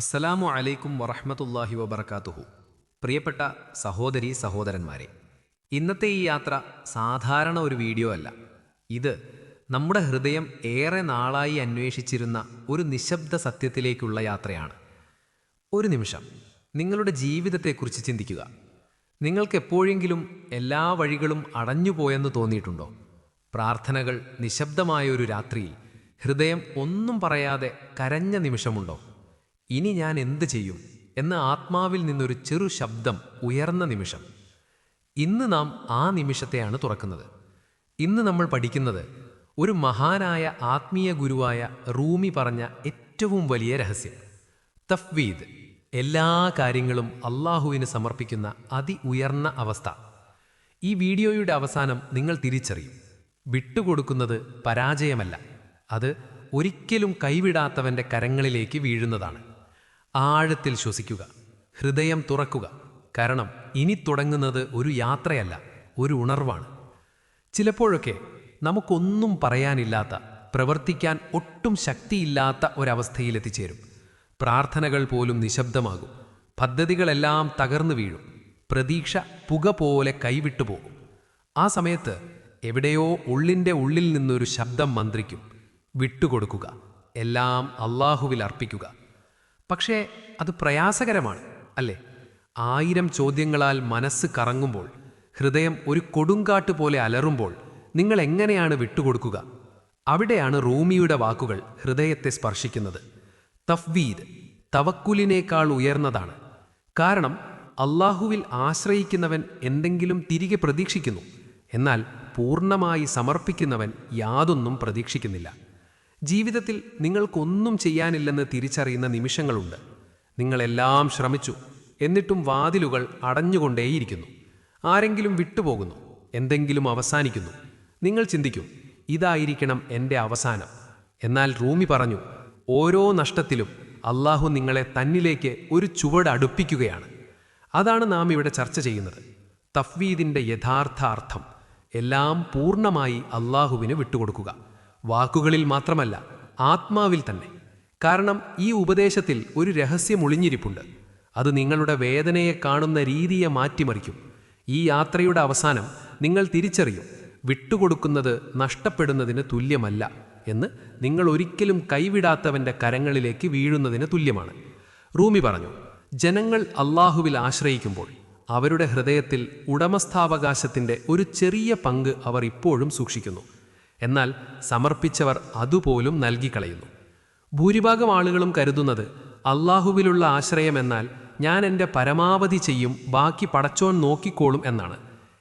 അസ്സലാമു അലൈക്കും വറഹമത്തല്ലാഹി വബർക്കാത്തുഹു പ്രിയപ്പെട്ട സഹോദരി സഹോദരന്മാരെ ഇന്നത്തെ ഈ യാത്ര സാധാരണ ഒരു വീഡിയോ അല്ല. ഇത് നമ്മുടെ ഹൃദയം ഏറെ നാളായി അന്വേഷിച്ചിരുന്ന ഒരു നിശബ്ദ സത്യത്തിലേക്കുള്ള യാത്രയാണ്. ഒരു നിമിഷം നിങ്ങളുടെ ജീവിതത്തെക്കുറിച്ച് ചിന്തിക്കുക. നിങ്ങൾക്ക് എപ്പോഴെങ്കിലും എല്ലാ വഴികളും അടഞ്ഞുപോയെന്ന് തോന്നിയിട്ടുണ്ടോ? പ്രാർത്ഥനകൾ നിശബ്ദമായ ഒരു രാത്രിയിൽ ഹൃദയം ഒന്നും പറയാതെ കരഞ്ഞ നിമിഷമുണ്ടോ? ഇനി ഞാൻ എന്ത് ചെയ്യും എന്ന ആത്മാവിൽ നിന്നൊരു ചെറു ശബ്ദം ഉയർന്ന നിമിഷം. ഇന്ന് നാം ആ നിമിഷത്തെയാണ് തുറക്കുന്നത്. ഇന്ന് നമ്മൾ പഠിക്കുന്നത് ഒരു മഹാനായ ആത്മീയ ഗുരുവായ റൂമി പറഞ്ഞ ഏറ്റവും വലിയ രഹസ്യം. തഫ്വീദ് എല്ലാ കാര്യങ്ങളും അള്ളാഹുവിന് സമർപ്പിക്കുന്ന അതി ഉയർന്ന അവസ്ഥ. ഈ വീഡിയോയുടെ അവസാനം നിങ്ങൾ തിരിച്ചറിയും. വിട്ടുകൊടുക്കുന്നത് പരാജയമല്ല. അത് ഒരിക്കലും കൈവിടാത്തവന്റെ കരങ്ങളിലേക്ക് വീഴുന്നതാണ്. ആഴത്തിൽ ശ്വസിക്കുക ഹൃദയം തുറക്കുക. കാരണം ഇനി തുടങ്ങുന്നത് ഒരു യാത്രയല്ല ഒരു ഉണർവാണ്. ചിലപ്പോഴൊക്കെ നമുക്കൊന്നും പറയാനില്ലാത്ത പ്രവർത്തിക്കാൻ ഒട്ടും ശക്തിയില്ലാത്ത ഒരവസ്ഥയിലെത്തിച്ചേരും പ്രാർത്ഥനകൾ പോലും നിശബ്ദമാകും. പദ്ധതികളെല്ലാം തകർന്നു വീഴും. പ്രതീക്ഷ പുക പോലെ കൈവിട്ടു പോകും. ആ സമയത്ത് എവിടെയോ ഉള്ളിന്റെ ഉള്ളിൽ നിന്നൊരു ശബ്ദം മന്ത്രിക്കും. വിട്ടുകൊടുക്കുക. എല്ലാം അള്ളാഹുവിൽ അർപ്പിക്കുക. പക്ഷേ അത് പ്രയാസകരമാണ് അല്ലേ? ആയിരം ചോദ്യങ്ങളാൽ മനസ്സ് കറങ്ങുമ്പോൾ ഹൃദയം ഒരു കൊടുങ്കാട്ട് പോലെ അലറുമ്പോൾ നിങ്ങൾ എങ്ങനെയാണ് വിട്ടുകൊടുക്കുക? അവിടെയാണ് റൂമിയുടെ വാക്കുകൾ ഹൃദയത്തെ സ്പർശിക്കുന്നത്. തഫ്വീദ് തവക്കുലിനേക്കാൾ ഉയർന്നതാണ്. കാരണം അള്ളാഹുവിൽ ആശ്രയിക്കുന്നവൻ എന്തെങ്കിലും തിരികെ പ്രതീക്ഷിക്കുന്നു. എന്നാൽ പൂർണമായി സമർപ്പിക്കുന്നവൻ യാതൊന്നും പ്രതീക്ഷിക്കുന്നില്ല. ജീവിതത്തിൽ നിങ്ങൾക്കൊന്നും ചെയ്യാനില്ലെന്ന് തിരിച്ചറിയുന്ന നിമിഷങ്ങളുണ്ട്. നിങ്ങളെല്ലാം ശ്രമിച്ചു. എന്നിട്ടും വാതിലുകൾ അടഞ്ഞുകൊണ്ടേയിരിക്കുന്നു. ആരെങ്കിലും വിട്ടുപോകുന്നു. എന്തെങ്കിലും അവസാനിക്കുന്നു. നിങ്ങൾ ചിന്തിക്കും ഇതായിരിക്കണം എന്റെ അവസാനം. എന്നാൽ റൂമി പറഞ്ഞു ഓരോ നഷ്ടത്തിലും അള്ളാഹു നിങ്ങളെ തന്നിലേക്ക് ഒരു ചുവട് അടുപ്പിക്കുകയാണ്. അതാണ് നാം ഇവിടെ ചർച്ച ചെയ്യുന്നത്. തഫ്വീദിന്റെ യഥാർത്ഥ അർത്ഥം എല്ലാം പൂർണമായി അള്ളാഹുവിന് വിട്ടുകൊടുക്കുക. വാക്കുകളിൽ മാത്രമല്ല ആത്മാവിൽ തന്നെ. കാരണം ഈ ഉപദേശത്തിൽ ഒരു രഹസ്യം ഒളിഞ്ഞിരിപ്പുണ്ട്. അത് നിങ്ങളുടെ വേദനയെ കാണുന്ന രീതിയെ മാറ്റിമറിക്കും. ഈ യാത്രയുടെ അവസാനം നിങ്ങൾ തിരിച്ചറിയും വിട്ടുകൊടുക്കുന്നത് നഷ്ടപ്പെടുന്നതിന് തുല്യമല്ല എന്ന് നിങ്ങൾ ഒരിക്കലും കൈവിടാത്തവന്റെ കരങ്ങളിലേക്ക് വീഴുന്നതിന് തുല്യമാണ്. റൂമി പറഞ്ഞു ജനങ്ങൾ അള്ളാഹുവിൽ ആശ്രയിക്കുമ്പോൾ അവരുടെ ഹൃദയത്തിൽ ഉടമസ്ഥാവകാശത്തിന്റെ ഒരു ചെറിയ പങ്ക് അവർ ഇപ്പോഴും സൂക്ഷിക്കുന്നു. എന്നാൽ സമർപ്പിച്ചവർ അതുപോലും നൽകിക്കളയുന്നു. ഭൂരിഭാഗം ആളുകളും കരുതുന്നത് അള്ളാഹുവിലുള്ള ആശ്രയമെന്നാൽ ഞാൻ എന്റെ പരമാവധി ചെയ്യും ബാക്കി പടച്ചോൻ നോക്കിക്കോളും എന്നാണ്.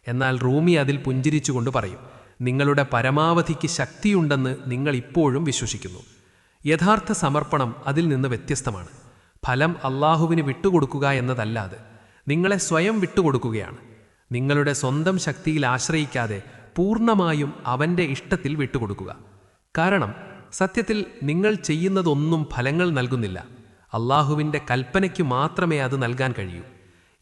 എന്നാൽ റൂമി അതിൽ പുഞ്ചിരിച്ചുകൊണ്ട് പറയും നിങ്ങളുടെ പരമാവധിക്ക് ശക്തിയുണ്ടെന്ന് നിങ്ങൾ ഇപ്പോഴും വിശ്വസിക്കുന്നു. യഥാർത്ഥ സമർപ്പണം അതിൽ നിന്ന് വ്യത്യസ്തമാണ്. ഫലം അള്ളാഹുവിന് വിട്ടുകൊടുക്കുക എന്നതല്ലാതെ നിങ്ങളെ സ്വയം വിട്ടുകൊടുക്കുകയാണ്. നിങ്ങളുടെ സ്വന്തം ശക്തിയിൽ ആശ്രയിക്കാതെ പൂർണമായും അവന്റെ ഇഷ്ടത്തിൽ വിട്ടുകൊടുക്കുക. കാരണം സത്യത്തിൽ നിങ്ങൾ ചെയ്യുന്നതൊന്നും ഫലങ്ങൾ നൽകുന്നില്ല. അള്ളാഹുവിന്റെ കൽപ്പനയ്ക്കു മാത്രമേ അത് നൽകാൻ കഴിയൂ.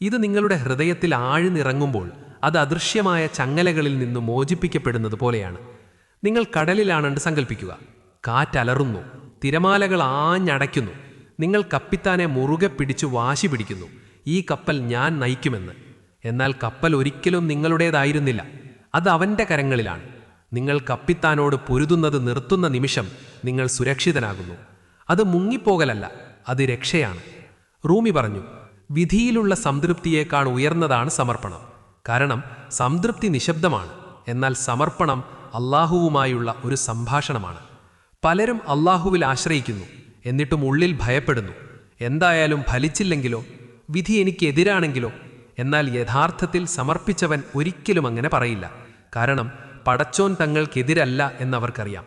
ഇത് നിങ്ങളുടെ ഹൃദയത്തിൽ ആഴ്ന്നിറങ്ങുമ്പോൾ അത് അദൃശ്യമായ ചങ്ങലകളിൽ നിന്ന് മോചിപ്പിക്കപ്പെടുന്നത് പോലെയാണ്. നിങ്ങൾ കടലിലാണെന്ന് സങ്കല്പിക്കുക കാറ്റലറുന്നു. തിരമാലകൾ ആഞ്ഞടയ്ക്കുന്നു. നിങ്ങൾ കപ്പിത്താനെ മുറുകെ പിടിച്ചു വാശി പിടിക്കുന്നു. ഈ കപ്പൽ ഞാൻ നയിക്കുമെന്ന്. എന്നാൽ കപ്പൽ ഒരിക്കലും നിങ്ങളുടേതായിരുന്നില്ല. അത് അവന്റെ കരങ്ങളിലാണ്. നിങ്ങൾ കപ്പിത്താനോട് പൊരുതുന്നത് നിർത്തുന്ന നിമിഷം നിങ്ങൾ സുരക്ഷിതനാകുന്നു. അത് മുങ്ങിപ്പോകലല്ല അത് രക്ഷയാണ്. റൂമി പറഞ്ഞു വിധിയിലുള്ള സംതൃപ്തിയേക്കാൾ ഉയർന്നതാണ് സമർപ്പണം. കാരണം സംതൃപ്തി നിശബ്ദമാണ്. എന്നാൽ സമർപ്പണം അള്ളാഹുവുമായുള്ള ഒരു സംഭാഷണമാണ്. പലരും അള്ളാഹുവിൽ ആശ്രയിക്കുന്നു എന്നിട്ടും ഉള്ളിൽ ഭയപ്പെടുന്നു. എന്തായാലും ഫലിച്ചില്ലെങ്കിലോ? വിധി എനിക്കെതിരാണെങ്കിലോ? എന്നാൽ യഥാർത്ഥത്തിൽ സമർപ്പിച്ചവൻ ഒരിക്കലും അങ്ങനെ പറയില്ല. കാരണം പടച്ചോൻ തങ്ങൾക്കെതിരല്ല എന്നവർക്കറിയാം.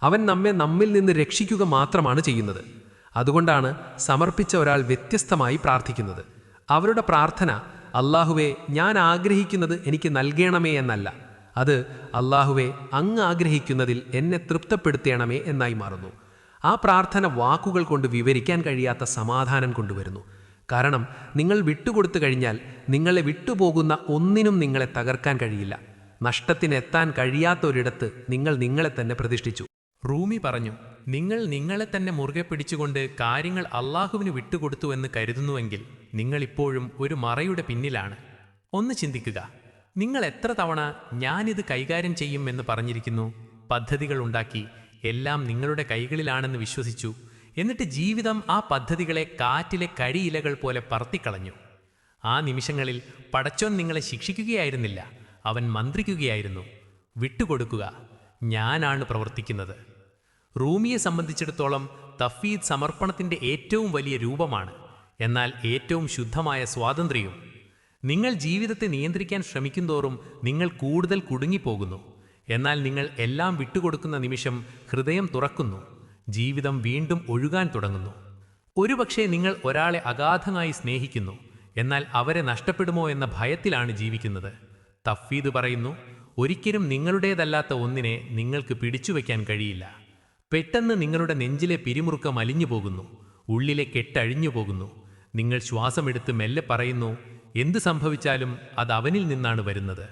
അവൻ നമ്മെ നമ്മിൽ നിന്ന് രക്ഷിക്കുക മാത്രമാണ് ചെയ്യുന്നത്. അതുകൊണ്ടാണ് സമർപ്പിച്ച ഒരാൾ വ്യത്യസ്തമായി പ്രാർത്ഥിക്കുന്നത്. അവരുടെ പ്രാർത്ഥന അള്ളാഹുവെ ഞാൻ ആഗ്രഹിക്കുന്നത് എനിക്ക് നൽകണമേ എന്നല്ല. അത് അള്ളാഹുവെ അങ്ങ് ആഗ്രഹിക്കുന്നതിൽ എന്നെ തൃപ്തപ്പെടുത്തണമേ എന്നായി മാറുന്നു. ആ പ്രാർത്ഥന വാക്കുകൾ കൊണ്ട് വിവരിക്കാൻ കഴിയാത്ത സമാധാനം കൊണ്ടുവരുന്നു. കാരണം നിങ്ങൾ വിട്ടുകൊടുത്തു കഴിഞ്ഞാൽ നിങ്ങളെ വിട്ടുപോകുന്ന ഒന്നിനും നിങ്ങളെ തകർക്കാൻ കഴിയില്ല. നഷ്ടത്തിനെത്താൻ കഴിയാത്ത ഒരിടത്ത് നിങ്ങൾ നിങ്ങളെ തന്നെ പ്രതിഷ്ഠിച്ചു. റൂമി പറഞ്ഞു നിങ്ങൾ നിങ്ങളെ തന്നെ മുറുകെ പിടിച്ചുകൊണ്ട് കാര്യങ്ങൾ അള്ളാഹുവിന് വിട്ടുകൊടുത്തു എന്ന് കരുതുന്നുവെങ്കിൽ നിങ്ങളിപ്പോഴും ഒരു മറയുടെ പിന്നിലാണ്. ഒന്ന് ചിന്തിക്കുക നിങ്ങൾ എത്ര തവണ ഞാനിത് കൈകാര്യം ചെയ്യും എന്ന് പറഞ്ഞിരിക്കുന്നു? പദ്ധതികൾ ഉണ്ടാക്കി എല്ലാം നിങ്ങളുടെ കൈകളിലാണെന്ന് വിശ്വസിച്ചു. എന്നിട്ട് ജീവിതം ആ പദ്ധതികളെ കാറ്റിലെ കഴിയിലകൾ പോലെ പറത്തിക്കളഞ്ഞു. ആ നിമിഷങ്ങളിൽ പടച്ചോൻ നിങ്ങളെ ശിക്ഷിക്കുകയായിരുന്നില്ല. അവൻ മന്ത്രിക്കുകയായിരുന്നു. വിട്ടുകൊടുക്കുക. ഞാനാണ് പ്രവർത്തിക്കുന്നത്. റൂമിയെ സംബന്ധിച്ചിടത്തോളം തഫീദ് സമർപ്പണത്തിന്റെ ഏറ്റവും വലിയ രൂപമാണ്. എന്നാൽ ഏറ്റവും ശുദ്ധമായ സ്വാതന്ത്ര്യവും. നിങ്ങൾ ജീവിതത്തെ നിയന്ത്രിക്കാൻ ശ്രമിക്കുന്തോറും നിങ്ങൾ കൂടുതൽ കുടുങ്ങിപ്പോകുന്നു. എന്നാൽ നിങ്ങൾ എല്ലാം വിട്ടുകൊടുക്കുന്ന നിമിഷം ഹൃദയം തുറക്കുന്നു. ജീവിതം വീണ്ടും ഒഴുകാൻ തുടങ്ങുന്നു. ഒരുപക്ഷെ നിങ്ങൾ ഒരാളെ അഗാധമായി സ്നേഹിക്കുന്നു എന്നാൽ അവരെ നഷ്ടപ്പെടുമോ എന്ന ഭയത്തിലാണ് ജീവിക്കുന്നത്. തഫീദ് പറയുന്നു ഒരിക്കലും നിങ്ങളുടേതല്ലാത്ത ഒന്നിനെ നിങ്ങൾക്ക് പിടിച്ചുവെക്കാൻ കഴിയില്ല. പെട്ടെന്ന് നിങ്ങളുടെ നെഞ്ചിലെ പിരിമുറുക്കം അലിഞ്ഞു പോകുന്നു ഉള്ളിലെ കെട്ടഴിഞ്ഞു പോകുന്നു. നിങ്ങൾ ശ്വാസമെടുത്ത് മെല്ലെ പറയുന്നു എന്ത് സംഭവിച്ചാലും അത് അവനിൽ നിന്നാണ് വരുന്നത്.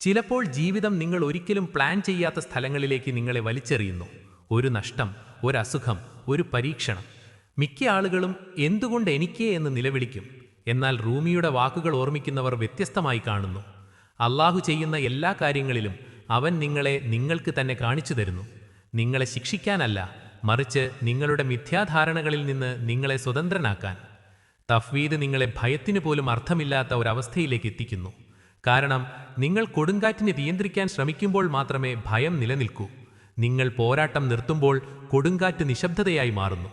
ചിലപ്പോൾ ജീവിതം നിങ്ങൾ ഒരിക്കലും പ്ലാൻ ചെയ്യാത്ത സ്ഥലങ്ങളിലേക്ക് നിങ്ങളെ വലിച്ചെറിയുന്നു. ഒരു നഷ്ടം ഒരു അസുഖം ഒരു പരീക്ഷണം. മിക്ക ആളുകളും എന്തുകൊണ്ട് എനിക്കേ എന്ന് നിലവിളിക്കും. എന്നാൽ റൂമിയുടെ വാക്കുകൾ ഓർമ്മിക്കുന്നവർ വ്യത്യസ്തമായി കാണുന്നു. അള്ളാഹു ചെയ്യുന്ന എല്ലാ കാര്യങ്ങളിലും അവൻ നിങ്ങളെ നിങ്ങൾക്ക് തന്നെ കാണിച്ചു തരുന്നു. നിങ്ങളെ ശിക്ഷിക്കാനല്ല മറിച്ച് നിങ്ങളുടെ മിഥ്യാധാരണകളിൽ നിന്ന് നിങ്ങളെ സ്വതന്ത്രനാക്കാൻ. തഫ്വീദ് നിങ്ങളെ ഭയത്തിനു പോലും അർത്ഥമില്ലാത്ത ഒരവസ്ഥയിലേക്ക് എത്തിക്കുന്നു. കാരണം നിങ്ങൾ കൊടുങ്കാറ്റിനെ നിയന്ത്രിക്കാൻ ശ്രമിക്കുമ്പോൾ മാത്രമേ ഭയം നിലനിൽക്കൂ. നിങ്ങൾ പോരാട്ടം നിർത്തുമ്പോൾ കൊടുങ്കാറ്റ് നിശബ്ദതയായി മാറുന്നു.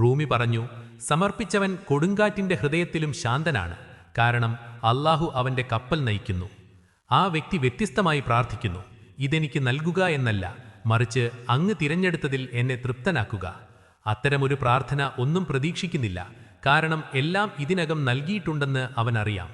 റൂമി പറഞ്ഞു സമർപ്പിച്ചവൻ കൊടുങ്കാറ്റിന്റെ ഹൃദയത്തിലും ശാന്തനാണ്. കാരണം അള്ളാഹു അവന്റെ കപ്പൽ നയിക്കുന്നു. ആ വ്യക്തി വ്യത്യസ്തമായി പ്രാർത്ഥിക്കുന്നു. ഇതെനിക്ക് നൽകുക എന്നല്ല മറിച്ച് അങ്ങ് തിരഞ്ഞെടുത്തതിൽ എന്നെ തൃപ്തനാക്കുക. അത്തരമൊരു പ്രാർത്ഥന ഒന്നും പ്രതീക്ഷിക്കുന്നില്ല. കാരണം എല്ലാം ഇതിനകം നൽകിയിട്ടുണ്ടെന്ന് അവനറിയാം.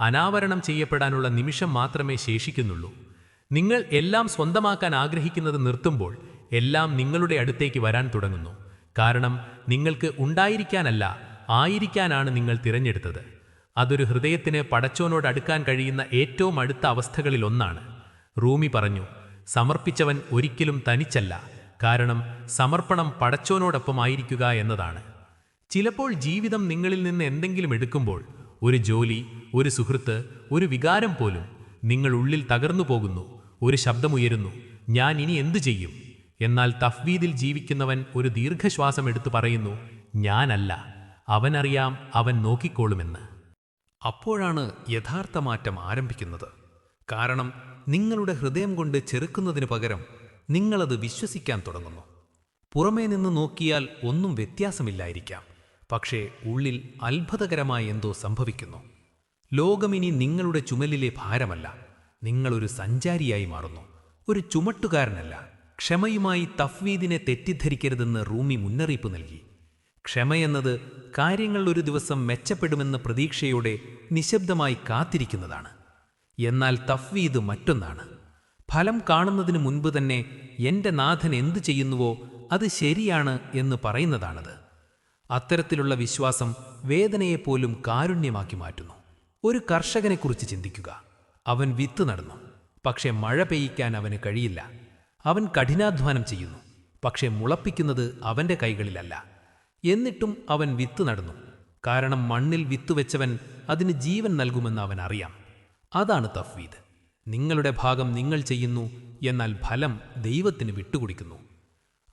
അനാവരണം ചെയ്യപ്പെടാനുള്ള നിമിഷം മാത്രമേ ശേഷിക്കുന്നുള്ളൂ. നിങ്ങൾ എല്ലാം സ്വന്തമാക്കാൻ ആഗ്രഹിക്കുന്നത് നിർത്തുമ്പോൾ എല്ലാം നിങ്ങളുടെ അടുത്തേക്ക് വരാൻ തുടങ്ങുന്നു. കാരണം നിങ്ങൾക്ക് ഉണ്ടായിരിക്കാനല്ല ആയിരിക്കാനാണ് നിങ്ങൾ തിരഞ്ഞെടുത്തത്. അതൊരു ഹൃദയത്തിന് പടച്ചോനോട് അടുക്കാൻ കഴിയുന്ന ഏറ്റവും അടുത്ത അവസ്ഥകളിലൊന്നാണ് റൂമി പറഞ്ഞു സമർപ്പിച്ചവൻ ഒരിക്കലും തനിച്ചല്ല. കാരണം സമർപ്പണം പടച്ചോനോടൊപ്പമായിരിക്കുക എന്നതാണ്. ചിലപ്പോൾ ജീവിതം നിങ്ങളിൽ നിന്ന് എന്തെങ്കിലും എടുക്കുമ്പോൾ ഒരു ജോലി ഒരു സുഹൃത്ത് ഒരു വികാരം പോലും നിങ്ങൾ ഉള്ളിൽ തകർന്നു പോകുന്നു. ഒരു ശബ്ദമുയരുന്നു. ഞാൻ ഇനി എന്തു ചെയ്യും? എന്നാൽ തഫ്വീദിൽ ജീവിക്കുന്നവൻ ഒരു ദീർഘശ്വാസം എടുത്തു പറയുന്നു ഞാനല്ല. അവനറിയാം അവൻ നോക്കിക്കോളുമെന്ന്. അപ്പോഴാണ് യഥാർത്ഥ മാറ്റം ആരംഭിക്കുന്നത്. കാരണം നിങ്ങളുടെ ഹൃദയം കൊണ്ട് ചെറുക്കുന്നതിന് പകരം നിങ്ങളത് വിശ്വസിക്കാൻ തുടങ്ങുന്നു. പുറമേ നിന്ന് നോക്കിയാൽ ഒന്നും വ്യത്യാസമില്ലായിരിക്കാം. പക്ഷേ ഉള്ളിൽ അത്ഭുതകരമായ എന്തോ സംഭവിക്കുന്നു. ലോകമിനി നിങ്ങളുടെ ചുമലിലെ ഭാരമല്ല. നിങ്ങളൊരു സഞ്ചാരിയായി മാറുന്നു. ഒരു ചുമട്ടുകാരനല്ല. ക്ഷമയുമായി തഫ്വീദിനെ തെറ്റിദ്ധരിക്കരുതെന്ന് റൂമി മുന്നറിയിപ്പ് നൽകി. ക്ഷമയെന്നത് കാര്യങ്ങൾ ഒരു ദിവസം മെച്ചപ്പെടുമെന്ന പ്രതീക്ഷയോടെ നിശബ്ദമായി കാത്തിരിക്കുന്നതാണ്. എന്നാൽ തഫ്വീദ് മറ്റൊന്നാണ്. ഫലം കാണുന്നതിന് മുൻപ് തന്നെ എന്റെ നാഥൻ എന്തു ചെയ്യുന്നുവോ അത് ശരിയാണ് എന്ന് പറയുന്നതാണത്. അത്തരത്തിലുള്ള വിശ്വാസം വേദനയെപ്പോലും കാരുണ്യമാക്കി മാറ്റുന്നു. ഒരു കർഷകനെക്കുറിച്ച് ചിന്തിക്കുക. അവൻ വിത്ത് നടന്നു. പക്ഷേ മഴ പെയ്യിക്കാൻ അവന് കഴിയില്ല. അവൻ കഠിനാധ്വാനം ചെയ്യുന്നു. പക്ഷേ മുളപ്പിക്കുന്നത് അവന്റെ കൈകളിലല്ല. എന്നിട്ടും അവൻ വിത്ത് നടന്നു. കാരണം മണ്ണിൽ വിത്ത് വെച്ചവൻ അതിന് ജീവൻ നൽകുമെന്ന് അവൻ അറിയാം. അതാണ് തഫ്വീദ്. നിങ്ങളുടെ ഭാഗം നിങ്ങൾ ചെയ്യുന്നു എന്നാൽ ഫലം ദൈവത്തിന് വിട്ടുകൊടുക്കുന്നു.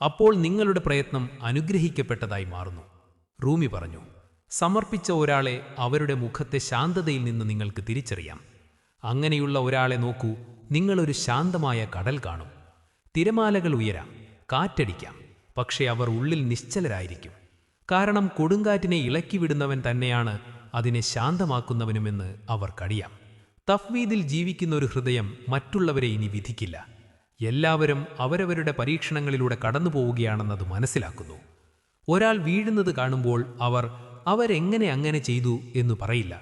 അപ്പോൾ നിങ്ങളുടെ പ്രയത്നം അനുഗ്രഹിക്കപ്പെട്ടതായി മാറുന്നു. റൂമി പറഞ്ഞു സമർപ്പിച്ച ഒരാളെ അവരുടെ മുഖത്തെ ശാന്തതയിൽ നിന്ന് നിങ്ങൾക്ക് തിരിച്ചറിയാം. അങ്ങനെയുള്ള ഒരാളെ നോക്കൂ നിങ്ങളൊരു ശാന്തമായ കടൽ കാണും. തിരമാലകൾ ഉയരാം കാറ്റടിക്കാം പക്ഷേ അവർ ഉള്ളിൽ നിശ്ചലരായിരിക്കും. കാരണം കൊടുങ്കാറ്റിനെ ഇളക്കിവിടുന്നവൻ തന്നെയാണ് അതിനെ ശാന്തമാക്കുന്നവനുമെന്ന് അവർക്കറിയാം തഫ്വീദിൽ ജീവിക്കുന്ന ഒരു ഹൃദയം മറ്റുള്ളവരെ ഇനി വിധിക്കില്ല. എല്ലാവരും അവരവരുടെ പരീക്ഷണങ്ങളിലൂടെ കടന്നു പോവുകയാണെന്നത് മനസ്സിലാക്കുന്നു. ഒരാൾ വീഴുന്നത് കാണുമ്പോൾ അവർ അവരെങ്ങനെ അങ്ങനെ ചെയ്തു? എന്ന് പറയില്ല.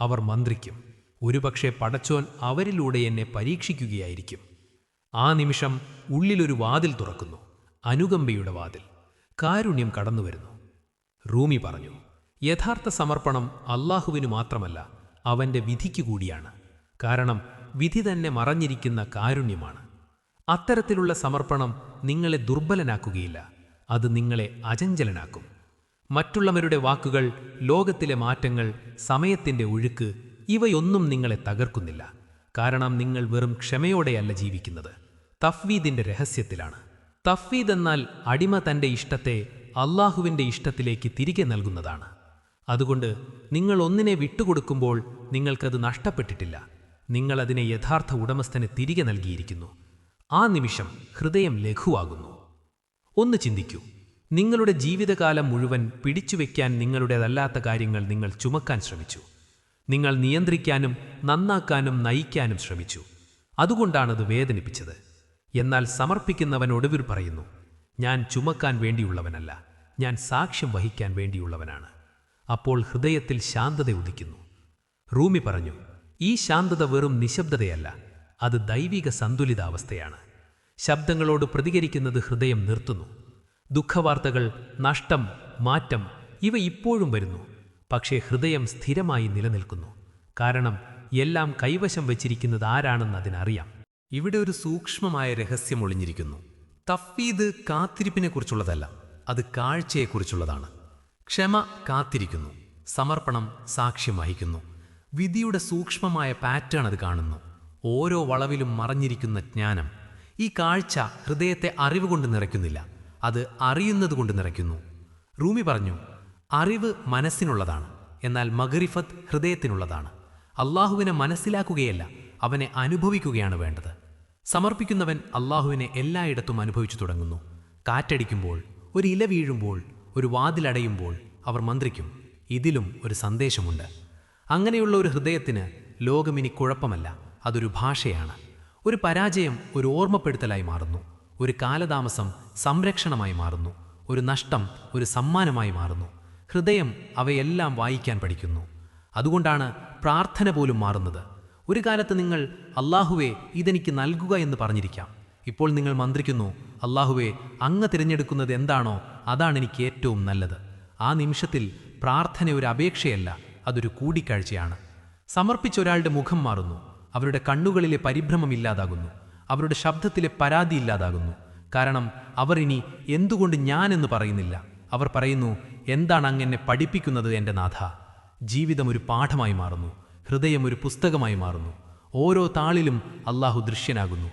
അവർ മന്ത്രിക്കും ഒരുപക്ഷെ പടച്ചോൻ അവരിലൂടെ എന്നെ പരീക്ഷിക്കുകയായിരിക്കും. ആ നിമിഷം ഉള്ളിലൊരു വാതിൽ തുറക്കുന്നു. അനുകമ്പയുടെ വാതിൽ. കാരുണ്യം കടന്നുവരുന്നു. റൂമി പറഞ്ഞു യഥാർത്ഥ സമർപ്പണം അള്ളാഹുവിനു മാത്രമല്ല അവന്റെ വിധിക്കു കൂടിയാണ്. കാരണം വിധി തന്നെ മറഞ്ഞിരിക്കുന്ന കാരുണ്യമാണ്. അത്തരത്തിലുള്ള സമർപ്പണം നിങ്ങളെ ദുർബലനാക്കുകയില്ല അത് നിങ്ങളെ അചഞ്ചലനാക്കും. മറ്റുള്ളവരുടെ വാക്കുകൾ ലോകത്തിലെ മാറ്റങ്ങൾ സമയത്തിന്റെ ഒഴുക്ക് ഇവയൊന്നും നിങ്ങളെ തകർക്കുന്നില്ല. കാരണം നിങ്ങൾ വെറും ക്ഷമയോടെയല്ല ജീവിക്കുന്നത്. തഫ്വീദിന്റെ രഹസ്യത്തിലാണ്. തഫ്വീദ് എന്നാൽ അടിമ തന്റെ ഇഷ്ടത്തെ അള്ളാഹുവിന്റെ ഇഷ്ടത്തിലേക്ക് തിരികെ നൽകുന്നതാണ്. അതുകൊണ്ട് നിങ്ങൾ ഒന്നിനെ വിട്ടുകൊടുക്കുമ്പോൾ നിങ്ങൾക്കത് നഷ്ടപ്പെട്ടിട്ടില്ല. നിങ്ങൾ അതിനെ യഥാർത്ഥ ഉടമസ്ഥന് തിരികെ നൽകിയിരിക്കുന്നു. ആ നിമിഷം ഹൃദയം ലഘുവാകുന്നു. ഒന്ന് ചിന്തിക്കൂ. നിങ്ങളുടെ ജീവിതകാലം മുഴുവൻ പിടിച്ചുവെക്കാൻ നിങ്ങളുടേതല്ലാത്ത കാര്യങ്ങൾ നിങ്ങൾ ചുമക്കാൻ ശ്രമിച്ചു. നിങ്ങൾ നിയന്ത്രിക്കാനും നന്നാക്കാനും നയിക്കാനും ശ്രമിച്ചു. അതുകൊണ്ടാണത് വേദനിപ്പിച്ചത്. എന്നാൽ സമർപ്പിക്കുന്നവൻ ഒടുവിൽ പറയുന്നു ഞാൻ ചുമക്കാൻ വേണ്ടിയുള്ളവനല്ല ഞാൻ സാക്ഷ്യം വഹിക്കാൻ വേണ്ടിയുള്ളവനാണ്. അപ്പോൾ ഹൃദയത്തിൽ ശാന്തത ഉദിക്കുന്നു. റൂമി പറഞ്ഞു ഈ ശാന്തത വെറും നിശബ്ദതയല്ല അത് ദൈവിക സന്തുലിതാവസ്ഥയാണ്. ശബ്ദങ്ങളോട് പ്രതികരിക്കുന്നത് ഹൃദയം നിർത്തുന്നു. ദുഃഖവാർത്തകൾ നഷ്ടം മാറ്റം ഇവ ഇപ്പോഴും വരുന്നു. പക്ഷേ ഹൃദയം സ്ഥിരമായി നിലനിൽക്കുന്നു. കാരണം എല്ലാം കൈവശം വച്ചിരിക്കുന്നത് ആരാണെന്ന് അതിനറിയാം. ഇവിടെ ഒരു സൂക്ഷ്മമായ രഹസ്യം ഒളിഞ്ഞിരിക്കുന്നു. തഫീദ് കാത്തിരിപ്പിനെക്കുറിച്ചുള്ളതല്ല അത് കാഴ്ചയെക്കുറിച്ചുള്ളതാണ്. ക്ഷമ കാത്തിരിക്കുന്നു സമർപ്പണം സാക്ഷ്യം വഹിക്കുന്നു. വിധിയുടെ സൂക്ഷ്മമായ പാറ്റേൺ അത് കാണുന്നു. ഓരോ വളവിലും മറഞ്ഞിരിക്കുന്ന ജ്ഞാനം. ഈ കാഴ്ച ഹൃദയത്തെ അറിവ് കൊണ്ട് നിറയ്ക്കുന്നില്ല അത് അറിയുന്നത് കൊണ്ട് നിറയ്ക്കുന്നു. റൂമി പറഞ്ഞു അറിവ് മനസ്സിനുള്ളതാണ് എന്നാൽ മഗ്രിഫത്ത് ഹൃദയത്തിനുള്ളതാണ്. അള്ളാഹുവിനെ മനസ്സിലാക്കുകയല്ല അവനെ അനുഭവിക്കുകയാണ് വേണ്ടത്. സമർപ്പിക്കുന്നവൻ അള്ളാഹുവിനെ എല്ലായിടത്തും അനുഭവിച്ചു തുടങ്ങുന്നു. കാറ്റടിക്കുമ്പോൾ ഒരു ഇല വീഴുമ്പോൾ ഒരു വാതിലടയുമ്പോൾ അവർ മന്ത്രിക്കും. ഇതിലും ഒരു സന്ദേശമുണ്ട്. അങ്ങനെയുള്ള ഒരു ഹൃദയത്തിന് ലോകമിനി കുഴപ്പമല്ല അതൊരു ഭാഷയാണ്. ഒരു പരാജയം ഒരു ഓർമ്മപ്പെടുത്തലായി മാറുന്നു. ഒരു കാലതാമസം സംരക്ഷണമായി മാറുന്നു. ഒരു നഷ്ടം ഒരു സമ്മാനമായി മാറുന്നു. ഹൃദയം അവയെല്ലാം വായിക്കാൻ പഠിക്കുന്നു. അതുകൊണ്ടാണ് പ്രാർത്ഥന പോലും മാറുന്നത്. ഒരു കാലത്ത് നിങ്ങൾ അള്ളാഹുവെ ഇതെനിക്ക് നൽകുക എന്ന് പറഞ്ഞിരിക്കാം. ഇപ്പോൾ നിങ്ങൾ മന്ത്രിക്കുന്നു അള്ളാഹുവെ അങ്ങ് തിരഞ്ഞെടുക്കുന്നത് എന്താണോ അതാണ് എനിക്ക് ഏറ്റവും നല്ലത്. ആ നിമിഷത്തിൽ പ്രാർത്ഥന ഒരു അപേക്ഷയല്ല അതൊരു കൂടിക്കാഴ്ചയാണ്. സമർപ്പിച്ച ഒരാളുടെ മുഖം മാറുന്നു. അവരുടെ കണ്ണുകളിലെ പരിഭ്രമം ഇല്ലാതാകുന്നു. അവരുടെ ശബ്ദത്തിലെ പരാതി ഇല്ലാതാകുന്നു. കാരണം അവർ ഇനി എന്തുകൊണ്ട് ഞാൻ എന്ന് പറയുന്നില്ല. അവർ പറയുന്നു എന്താണ് അങ്ങനെ പഠിപ്പിക്കുന്നത് എന്റെ നാഥ? ജീവിതം ഒരു പാഠമായി മാറുന്നു. ഹൃദയം ഒരു പുസ്തകമായി മാറുന്നു. ഓരോ താളിലും അള്ളാഹു ദൃശ്യനാകുന്നു.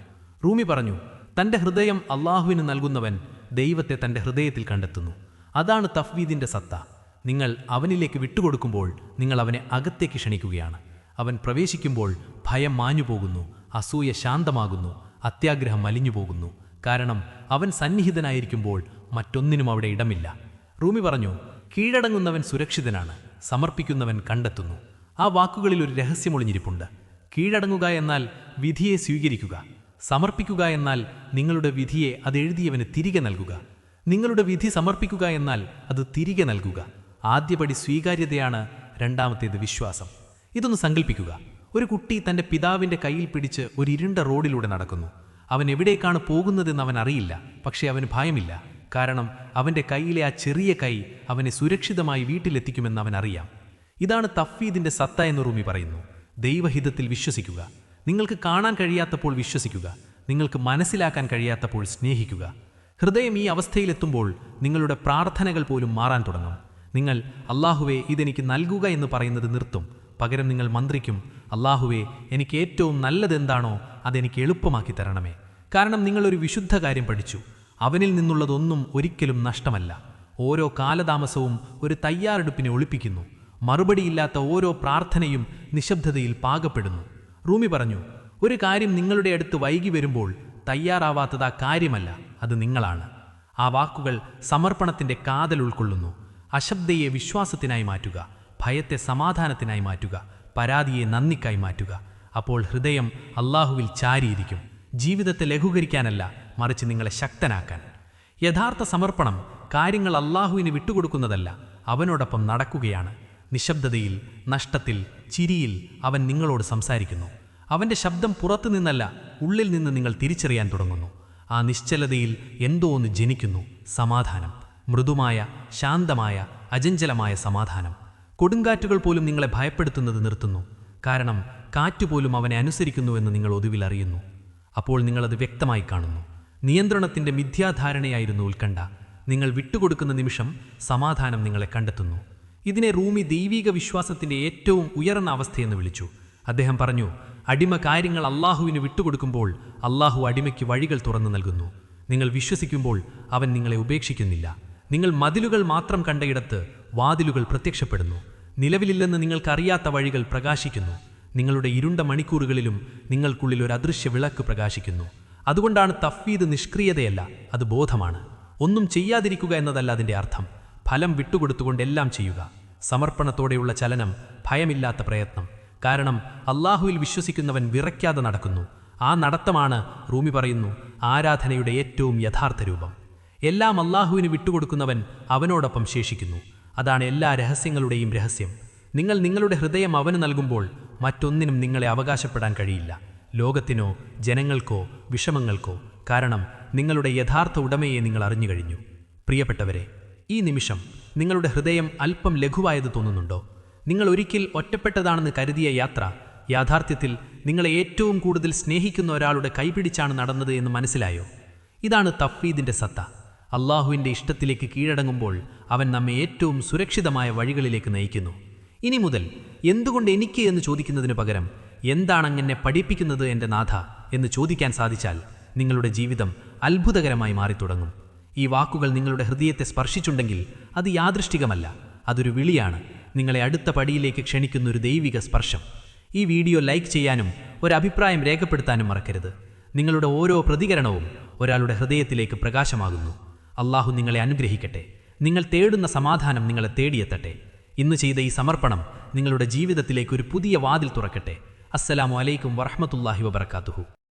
റൂമി പറഞ്ഞു തന്റെ ഹൃദയം അള്ളാഹുവിന് നൽകുന്നവൻ ദൈവത്തെ തന്റെ ഹൃദയത്തിൽ കണ്ടെത്തുന്നു. അതാണ് തഫ്വീദിന്റെ സത്ത. നിങ്ങൾ അവനിലേക്ക് വിട്ടുകൊടുക്കുമ്പോൾ നിങ്ങൾ അവനെ അകത്തേക്ക് ക്ഷണിക്കുകയാണ്. അവൻ പ്രവേശിക്കുമ്പോൾ ഭയം മാഞ്ഞുപോകുന്നു അസൂയ ശാന്തമാകുന്നു അത്യാഗ്രഹം മലിഞ്ഞു പോകുന്നു കാരണം അവൻ സന്നിഹിതനായിരിക്കുമ്പോൾ മറ്റൊന്നിനും അവിടെ ഇടമില്ല. റൂമി പറഞ്ഞു കീഴടങ്ങുന്നവൻ സുരക്ഷിതനാണ് സമർപ്പിക്കുന്നവൻ കണ്ടെത്തുന്നു. ആ വാക്കുകളിൽ ഒരു രഹസ്യമൊളിഞ്ഞിരിപ്പുണ്ട്. കീഴടങ്ങുക എന്നാൽ വിധിയെ സ്വീകരിക്കുക. സമർപ്പിക്കുക എന്നാൽ നിങ്ങളുടെ വിധിയെ അത് എഴുതിയവന് തിരികെ നൽകുക. നിങ്ങളുടെ വിധി സമർപ്പിക്കുക എന്നാൽ അത് തിരികെ നൽകുക. ആദ്യപടി സ്വീകാര്യതയാണ് രണ്ടാമത്തേത് വിശ്വാസം. ഇതൊന്ന് സങ്കല്പിക്കുക ഒരു കുട്ടി തന്റെ പിതാവിന്റെ കയ്യിൽ പിടിച്ച് ഒരു ഇരുണ്ട റോഡിലൂടെ നടക്കുന്നു. അവൻ എവിടേക്കാണ് പോകുന്നതെന്ന് അവൻ അറിയില്ല പക്ഷേ അവന് ഭയമില്ല. കാരണം അവന്റെ കയ്യിലെ ആ ചെറിയ കൈ അവനെ സുരക്ഷിതമായി വീട്ടിലെത്തിക്കുമെന്ന് അവൻ അറിയാം. ഇതാണ് തഫീദിന്റെ സത്ത എന്ന് റൂമി പറയുന്നു. ദൈവഹിതത്തിൽ വിശ്വസിക്കുക. നിങ്ങൾക്ക് കാണാൻ കഴിയാത്തപ്പോൾ വിശ്വസിക്കുക. നിങ്ങൾക്ക് മനസ്സിലാക്കാൻ കഴിയാത്തപ്പോൾ സ്നേഹിക്കുക. ഹൃദയം ഈ അവസ്ഥയിലെത്തുമ്പോൾ നിങ്ങളുടെ പ്രാർത്ഥനകൾ പോലും മാറാൻ തുടങ്ങും. നിങ്ങൾ അള്ളാഹുവെ ഇതെനിക്ക് നൽകുക എന്ന് പറയുന്നത് നിർത്തും. പകരം നിങ്ങൾ മന്ത്രിക്കും അള്ളാഹുവെ എനിക്ക് ഏറ്റവും നല്ലതെന്താണോ അതെനിക്ക് എളുപ്പമാക്കി തരണമേ. കാരണം നിങ്ങളൊരു വിശുദ്ധ കാര്യം പഠിച്ചു. അവനിൽ നിന്നുള്ളതൊന്നും ഒരിക്കലും നഷ്ടമല്ല. ഓരോ കാലതാമസവും ഒരു തയ്യാറെടുപ്പിനെ ഒളിപ്പിക്കുന്നു. മറുപടിയില്ലാത്ത ഓരോ പ്രാർത്ഥനയും നിശബ്ദതയിൽ പാകപ്പെടുന്നു. റൂമി പറഞ്ഞു ഒരു കാര്യം നിങ്ങളുടെ അടുത്ത് വൈകി വരുമ്പോൾ തയ്യാറാവാത്തത് കാര്യമല്ല അത് നിങ്ങളാണ്. ആ വാക്കുകൾ സമർപ്പണത്തിന്റെ കാതൽ ഉൾക്കൊള്ളുന്നു. അശബ്ദയെ വിശ്വാസത്തിനായി മാറ്റുക ഭയത്തെ സമാധാനത്തിനായി മാറ്റുക പരാതിയെ നന്ദിക്കായി മാറ്റുക. അപ്പോൾ ഹൃദയം അള്ളാഹുവിൽ ചാരിയിരിക്കും. ജീവിതത്തെ ലഘൂകരിക്കാനല്ല മറിച്ച് നിങ്ങളെ ശക്തനാക്കാൻ. യഥാർത്ഥ സമർപ്പണം കാര്യങ്ങൾ അള്ളാഹുവിന് വിട്ടുകൊടുക്കുന്നതല്ല അവനോടൊപ്പം നടക്കുകയാണ്. നിശബ്ദതയിൽ നഷ്ടത്തിൽ ചിരിയിൽ അവൻ നിങ്ങളോട് സംസാരിക്കുന്നു. അവന്റെ ശബ്ദം പുറത്തു നിന്നല്ല ഉള്ളിൽ നിന്ന് നിങ്ങൾ തിരിച്ചറിയാൻ തുടങ്ങുന്നു. ആ നിശ്ചലതയിൽ എന്തോ ഒന്ന് ജനിക്കുന്നു സമാധാനം. മൃദുമായ ശാന്തമായ അജഞ്ചലമായ സമാധാനം. കൊടുങ്കാറ്റുകൾ പോലും നിങ്ങളെ ഭയപ്പെടുത്തുന്നത് നിർത്തുന്നു. കാരണം കാറ്റുപോലും അവനെ അനുസരിക്കുന്നുവെന്ന് നിങ്ങൾ ഒടുവിൽ അറിയുന്നു. അപ്പോൾ നിങ്ങളത് വ്യക്തമായി കാണുന്നു. നിയന്ത്രണത്തിന്റെ മിഥ്യാധാരണയായിരുന്നു ഉത്കണ്ഠ. നിങ്ങൾ വിട്ടുകൊടുക്കുന്ന നിമിഷം സമാധാനം നിങ്ങളെ കണ്ടെത്തുന്നു. ഇതിനെ റൂമി ദൈവീക വിശ്വാസത്തിന്റെ ഏറ്റവും ഉയർന്ന അവസ്ഥയെന്ന് വിളിച്ചു. അദ്ദേഹം പറഞ്ഞു അടിമ കാര്യങ്ങൾ അള്ളാഹുവിന് വിട്ടുകൊടുക്കുമ്പോൾ അള്ളാഹു അടിമയ്ക്ക് വഴികൾ തുറന്നു നൽകുന്നു. നിങ്ങൾ വിശ്വസിക്കുമ്പോൾ അവൻ നിങ്ങളെ ഉപേക്ഷിക്കുന്നില്ല. നിങ്ങൾ മതിലുകൾ മാത്രം കണ്ടയിടത്ത് വാതിലുകൾ പ്രത്യക്ഷപ്പെടുന്നു. നിലവിലില്ലെന്ന് നിങ്ങൾക്കറിയാത്ത വഴികൾ പ്രകാശിക്കുന്നു. നിങ്ങളുടെ ഇരുണ്ട മണിക്കൂറുകളിലും നിങ്ങൾക്കുള്ളിൽ ഒരു അദൃശ്യ വിളക്ക് പ്രകാശിക്കുന്നു. അതുകൊണ്ടാണ് തഫ്വീദ് നിഷ്ക്രിയതയല്ല അത് ബോധമാണ്. ഒന്നും ചെയ്യാതിരിക്കുക എന്നതല്ല അതിന്റെ അർത്ഥം. ഫലം വിട്ടുകൊടുത്തുകൊണ്ട് എല്ലാം ചെയ്യുക. സമർപ്പണത്തോടെയുള്ള ചലനം ഭയമില്ലാത്ത പ്രയത്നം. കാരണം അള്ളാഹുവിൽ വിശ്വസിക്കുന്നവൻ വിറയ്ക്കാതെ നടക്കുന്നു. ആ നടത്തമാണ് റൂമി പറയുന്നു ആരാധനയുടെ ഏറ്റവും യഥാർത്ഥ രൂപം. എല്ലാം അള്ളാഹുവിന് വിട്ടുകൊടുക്കുന്നവൻ അവനോടൊപ്പം ശേഷിക്കുന്നു. അതാണ് എല്ലാ രഹസ്യങ്ങളുടെയും രഹസ്യം. നിങ്ങൾ നിങ്ങളുടെ ഹൃദയം അവന് നൽകുമ്പോൾ മറ്റൊന്നിനും നിങ്ങളെ അവകാശപ്പെടാൻ കഴിയില്ല. ലോകത്തിനോ ജനങ്ങൾക്കോ വിഷമങ്ങൾക്കോ. കാരണം നിങ്ങളുടെ യഥാർത്ഥ ഉടമയെ നിങ്ങൾ അറിഞ്ഞു കഴിഞ്ഞു. പ്രിയപ്പെട്ടവരെ ഈ നിമിഷം നിങ്ങളുടെ ഹൃദയം അല്പം ലഘുവായത് തോന്നുന്നുണ്ടോ? നിങ്ങൾ ഒരിക്കൽ ഒറ്റപ്പെട്ടതാണെന്ന് കരുതിയ യാത്ര യാഥാർത്ഥ്യത്തിൽ നിങ്ങളെ ഏറ്റവും കൂടുതൽ സ്നേഹിക്കുന്ന ഒരാളുടെ കൈപിടിച്ചാണ് നടന്നത് എന്ന് മനസ്സിലായോ? ഇതാണ് തഫ്വീദിന്റെ സത്ത. അള്ളാഹുവിന്റെ ഇഷ്ടത്തിലേക്ക് കീഴടങ്ങുമ്പോൾ അവൻ നമ്മെ ഏറ്റവും സുരക്ഷിതമായ വഴികളിലേക്ക് നയിക്കുന്നു. ഇനി മുതൽ എന്തുകൊണ്ട് എനിക്ക് എന്ന് ചോദിക്കുന്നതിന് പകരം എന്താണ് അങ്ങനെ പഠിപ്പിക്കുന്നത് എന്റെ നാഥ എന്ന് ചോദിക്കാൻ സാധിച്ചാൽ നിങ്ങളുടെ ജീവിതം അത്ഭുതകരമായി മാറിത്തുടങ്ങും. ഈ വാക്കുകൾ നിങ്ങളുടെ ഹൃദയത്തെ സ്പർശിച്ചുണ്ടെങ്കിൽ അത് യാദൃഷ്ടികമല്ല അതൊരു വിളിയാണ്. നിങ്ങളെ അടുത്ത പടിയിലേക്ക് ക്ഷണിക്കുന്ന ഒരു ദൈവിക സ്പർശം. ഈ വീഡിയോ ലൈക്ക് ചെയ്യാനും ഒരു അഭിപ്രായം രേഖപ്പെടുത്താനും മറക്കരുത്. നിങ്ങളുടെ ഓരോ പ്രതികരണവും ഒരാളുടെ ഹൃദയത്തിലേക്ക് പ്രകാശമാകുന്നു. അള്ളാഹു നിങ്ങളെ അനുഗ്രഹിക്കട്ടെ. നിങ്ങൾ തേടുന്ന സമാധാനം നിങ്ങളെ തേടിയെത്തട്ടെ. ഇന്ന് ചെയ്ത ഈ സമർപ്പണം നിങ്ങളുടെ ജീവിതത്തിലേക്ക് ഒരു പുതിയ വാതിൽ തുറക്കട്ടെ. അസ്സലാമു അലൈക്കും വറഹമത്തല്ലാഹി വബർക്കാത്തുഹു